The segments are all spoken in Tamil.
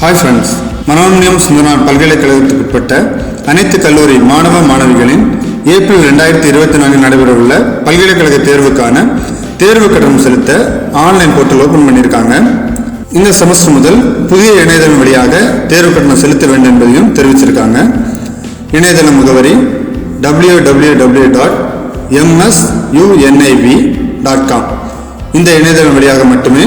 ஹாய் ஃப்ரெண்ட்ஸ் மனோன்மணியம் சுந்தரனார் பல்கலைக்கழகத்துக்குட்பட்ட அனைத்து கல்லூரி மாணவ மாணவிகளின் ஏப்ரல் ரெண்டாயிரத்தி இருபத்தி நான்கு நடைபெறவுள்ள பல்கலைக்கழக தேர்வுக்கான தேர்வு கட்டணம் செலுத்த ஆன்லைன் போர்ட்டல் ஓப்பன் பண்ணியிருக்காங்க. இந்த செமஸ்டர் முதல் புதிய இணையதளம் வழியாக தேர்வு கட்டணம் செலுத்த வேண்டும் என்பதையும் தெரிவிச்சிருக்காங்க. இணையதள முகவரி W W W dot M S U N I V dot com இந்த இணையதளம் வழியாக மட்டுமே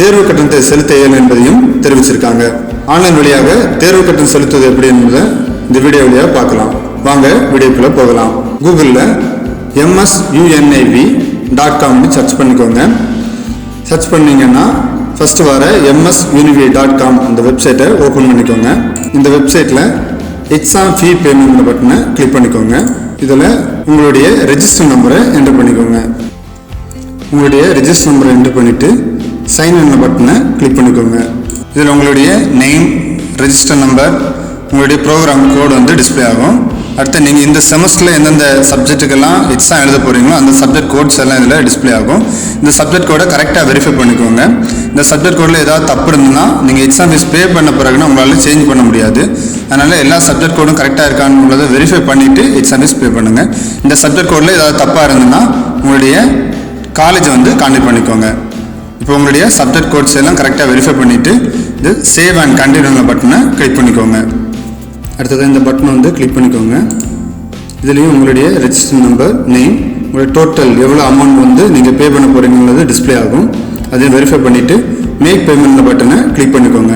தேர்வு கட்டணத்தை செலுத்த இயலும் என்பதையும் தெரிவிச்சிருக்காங்க. ஆன்லைன் வழியாக தேர்வு கட்டணம் செலுத்துவது எப்படி என்பதை இந்த வீடியோ வழியாக பார்க்கலாம். வாங்க வீடியோக்குள்ள போகலாம். கூகுளில் M S U N I V dot காம்னு search பண்ணிக்கோங்க. சர்ச் பண்ணிங்கன்னா ஃபர்ஸ்ட் வர M S univ dot com அந்த வெப்சைட்டை ஓப்பன் பண்ணிக்கோங்க. இந்த வெப்சைட்டில் எக்ஸாம் ஃபீ பேமெண்ட் பட்டனை கிளிக் பண்ணிக்கோங்க. இதில் உங்களுடைய ரெஜிஸ்டர் நம்பரை என்டர் பண்ணிக்கோங்க. உங்களுடைய ரெஜிஸ்டர் நம்பரை என்டர் பண்ணிவிட்டு சைன் இன் பட்டனை கிளிக் பண்ணிக்கோங்க. இதில் உங்களுடைய நேம் ரெஜிஸ்டர் நம்பர் உங்களுடைய ப்ரோக்ராம் கோடு வந்து டிஸ்ப்ளே ஆகும். அடுத்து நீங்கள் இந்த செமஸ்டரில் எந்தெந்த சப்ஜெக்ட்டுக்கெல்லாம் எக்ஸாம் எழுத போகிறீங்களோ அந்த சப்ஜெக்ட் கோட்ஸ் எல்லாம் இதில் டிஸ்ப்ளே ஆகும். இந்த சப்ஜெக்ட் கோடை கரெக்டாக வெரிஃபை பண்ணிக்கோங்க. இந்த சப்ஜெக்ட் கோடில் ஏதாவது தப்பு இருந்ததுன்னா நீங்கள் எக்ஸாம் ஃபீஸ் பே பண்ண பிறகுனா உங்களால் சேஞ்ச் பண்ண முடியாது. அதனால் எல்லா சப்ஜெக்ட் கோடும் கரெக்டாக இருக்கான்னு வெரிஃபை பண்ணிவிட்டு எக்ஸாம் ஃபீஸ் பே பண்ணுங்கள் இந்த சப்ஜெக்ட் கோடில் ஏதாவது தப்பாக இருந்ததுன்னா உங்களுடைய காலேஜை வந்து கான்டெக்ட் பண்ணிக்கோங்க. இப்போ உங்களுடைய சப்ஜெக்ட் கோட்ஸ் எல்லாம் கரெக்டாக வெரிஃபை பண்ணிவிட்டு இது சேவ் அண்ட் கண்டினியூ பட்டனை கிளிக் பண்ணிக்கோங்க. அடுத்தது இந்த பட்டனை வந்து கிளிக் பண்ணிக்கோங்க. இதுலேயும் உங்களுடைய ரெஜிஸ்டர் நம்பர் நேம் உங்களுடைய டோட்டல் எவ்வளோ அமௌண்ட் வந்து நீங்கள் பே பண்ண போகிறீங்கிறது டிஸ்ப்ளே ஆகும். அதையும் வெரிஃபை பண்ணிவிட்டு மேக் பேமெண்ட் பட்டனை கிளிக் பண்ணிக்கோங்க.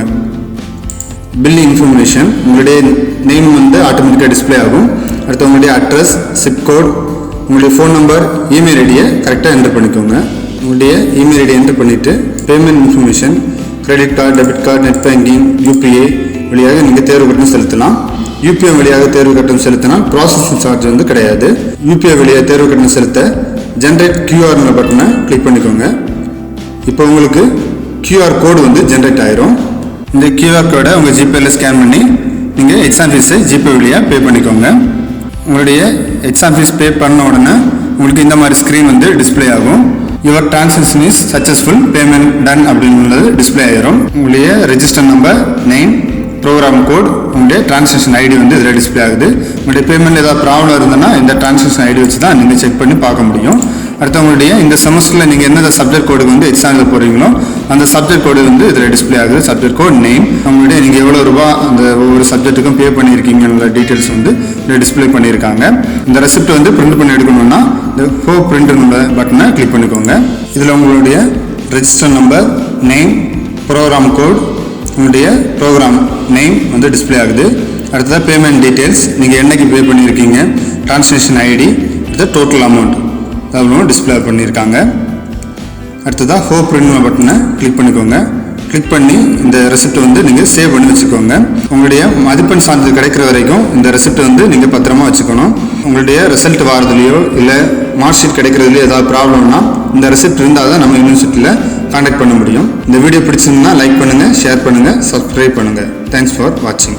பில் இன்ஃபர்மேஷன் உங்களுடைய நேம் வந்து ஆட்டோமேட்டிக்காக டிஸ்ப்ளே ஆகும். அடுத்து உங்களுடைய அட்ரஸ் சிப் கோட் உங்களுடைய ஃபோன் நம்பர் இமெயில் ஐடியை கரெக்டாக என்டர் பண்ணிக்கோங்க. உங்களுடைய இமெயில் ஐடி என்டர் பண்ணிவிட்டு payment information credit card debit card net banking UPI வழியாக நீங்கள் தேர்வு கட்டணம் செலுத்தலாம். யூபிஐ வழியாக தேர்வு கட்டணம் செலுத்தினா ப்ராசஸிங் சார்ஜ் வந்து கிடையாது. யூபிஐ வழியாக தேர்வு கட்டணம் செலுத்த ஜென்ரேட் கியூஆர்ன்ற பட்டனை கிளிக் பண்ணிக்கோங்க. இப்போ உங்களுக்கு கியூஆர் கோடு வந்து ஜென்ரேட் ஆயிரும். இந்த கியூஆர் கோடை உங்கள் ஜிபேல ஸ்கேன் பண்ணி நீங்கள் எக்ஸாம் ஃபீஸை ஜிபே வழியாக பே பண்ணிக்கோங்க. உங்களுடைய எக்ஸாம் ஃபீஸ் பே பண்ண உடனே உங்களுக்கு இந்த மாதிரி ஸ்க்ரீன் வந்து டிஸ்ப்ளே ஆகும். Your transaction is successful payment done அப்படின்னு டிஸ்ப்ளே ஆயிரும். உங்களுடைய register number name program code உங்களுடைய டிரான்சாக்ஷன் ஐடி வந்து இதில் டிஸ்ப்ளே ஆகுது. உங்களுடைய பேமெண்ட் ஏதாவது ப்ராப்ளம் இருந்ததுன்னா இந்த டிரான்சாக்ஷன் ஐடி வச்சு தான் நீங்கள் செக் பண்ணி பார்க்க முடியும். அடுத்தவங்களுடைய இந்த செமஸ்டரில் நீங்கள் எந்தெந்த சப்ஜெக்ட் கோடுக்கு வந்து எக்ஸாமில் போடுறீங்களோ போகிறீங்களோ அந்த சப்ஜெக்ட் கோடு வந்து இதில் டிஸ்ப்ளே ஆகுது. சப்ஜெக்ட் கோட் நேம் உங்களுடைய நீங்கள் எவ்வளோ ரூபா அந்த ஒவ்வொரு சப்ஜெக்ட்டுக்கும் பே பண்ணியிருக்கீங்கன்ற டீட்டெயில்ஸ் வந்து இதில் டிஸ்ப்ளே பண்ணியிருக்காங்க. இந்த ரெசிப்ட் வந்து பிரிண்ட் பண்ணி எடுக்கணும்னா இந்த ஃபோ பிரிண்ட்னு பட்டனை கிளிக் பண்ணிக்கோங்க. இதில் உங்களுடைய register number name program code உங்களுடைய ப்ரோக்ராம் நேம் வந்து டிஸ்ப்ளே ஆகுது. அடுத்ததாக பேமெண்ட் டீட்டெயில்ஸ் நீங்கள் என்னைக்கு பே பண்ணியிருக்கீங்க? டிரான்ஸ்லேஷன் ஐடி அடுத்த டோட்டல் அமௌண்ட் அவ்வளோ டிஸ்ப்ளே பண்ணியிருக்காங்க. அடுத்ததாக ஹோ பிரிண்ட் பட்டனை கிளிக் பண்ணிக்கோங்க. கிளிக் பண்ணி இந்த ரெசிப்ட் வந்து நீங்கள் சேவ் பண்ணி வச்சுக்கோங்க. உங்களுடைய மதிப்பெண் சான்றிதழ் கிடைக்கிற வரைக்கும் இந்த ரெசிப்ட் வந்து நீங்கள் பத்திரமா வச்சுக்கணும். உங்களுடைய ரிசல்ட் வாரதுலையோ இல்லை மார்க் ஷீட் கிடைக்கிறதுலையோ ஏதாவது ப்ராப்ளம்னா இந்த ரெசிப்ட் இருந்தால் தான் நம்ம யூனிவர்சிட்டியில் காண்டாக்ட் பண்ண முடியும். இந்த வீடியோ பிடிச்சிருந்தா லைக் பண்ணுங்கள் ஷேர் பண்ணுங்கள் சப்ஸ்கிரைப் பண்ணுங்கள் தேங்க்ஸ் ஃபார் வாட்சிங்